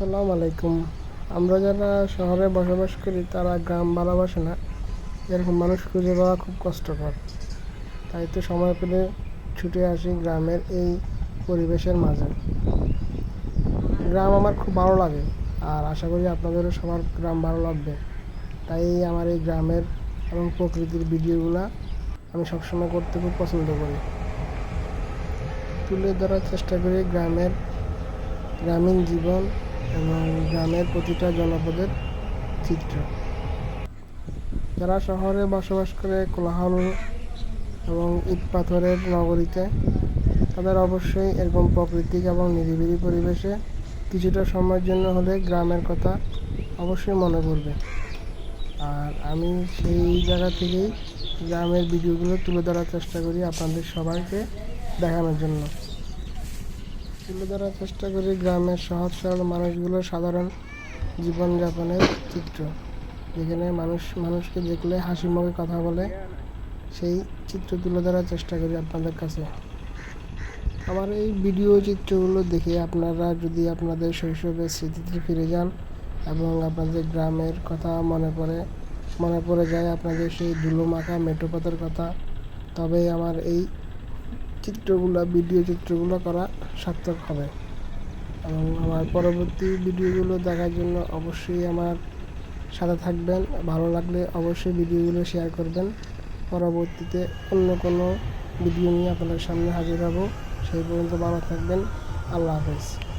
আসসালামু আলাইকুম। আমরা যারা শহরে বসবাস করি, তারা গ্রাম ভালোবাসে না। এরকম মানুষ খুঁজে পাওয়া খুব কষ্টকর। তাই তো সময় পেলে ছুটে আসি গ্রামের এই পরিবেশের মাঝে। গ্রাম আমার খুব ভালো লাগে, আর আশা করি আপনাদেরও সবার গ্রাম ভালো লাগবে। তাই আমার এই গ্রামের এবং প্রকৃতির ভিডিওগুলো আমি সবসময় করতে খুব পছন্দ করি। তুলে ধরার চেষ্টা করি গ্রামের গ্রামীণ জীবন এবং গ্রামের প্রতিটা জনপদের চিত্র। যারা শহরে বসবাস করে কোলাহল এবং ইট পাথরের নগরীতে, তাদের অবশ্যই এরকম প্রাকৃতিক এবং নিরিবিলি পরিবেশে কিছুটা সময়ের জন্য হলে গ্রামের কথা অবশ্যই মনে পড়বে। আর আমি সেই জায়গা থেকেই গ্রামের ভিডিওগুলো তুলে ধরার চেষ্টা করি আপনাদের সবাইকে দেখানোর জন্য। তুলে ধরার চেষ্টা করি গ্রামের সহজ সরল মানুষগুলোর সাধারণ জীবনযাপনের চিত্র। যেখানে মানুষ, মানুষকে দেখলে হাসি মুখে কথা বলে, সেই চিত্র তুলে ধরার চেষ্টা করি আপনাদের কাছে। আমার এই ভিডিও চিত্রগুলো দেখে আপনারা যদি আপনাদের শৈশবের স্মৃতিতে ফিরে যান এবং আপনাদের গ্রামের কথা মনে পড়ে মনে পড়ে যায় আপনাদের সেই ধুলো মাখা মেটোপাতের কথা তবে আমার এই চিত্রগুলো ভিডিও চিত্রগুলো করা সার্থক হবে। এবং আমার পরবর্তী ভিডিওগুলো দেখার জন্য অবশ্যই আমার সাথে থাকবেন। ভালো লাগলে অবশ্যই ভিডিওগুলো শেয়ার করবেন। পরবর্তীতে অন্য কোনো ভিডিও নিয়ে আপনাদের সামনে হাজির হব। সেই পর্যন্ত ভালো থাকবেন। আল্লাহ হাফেজ।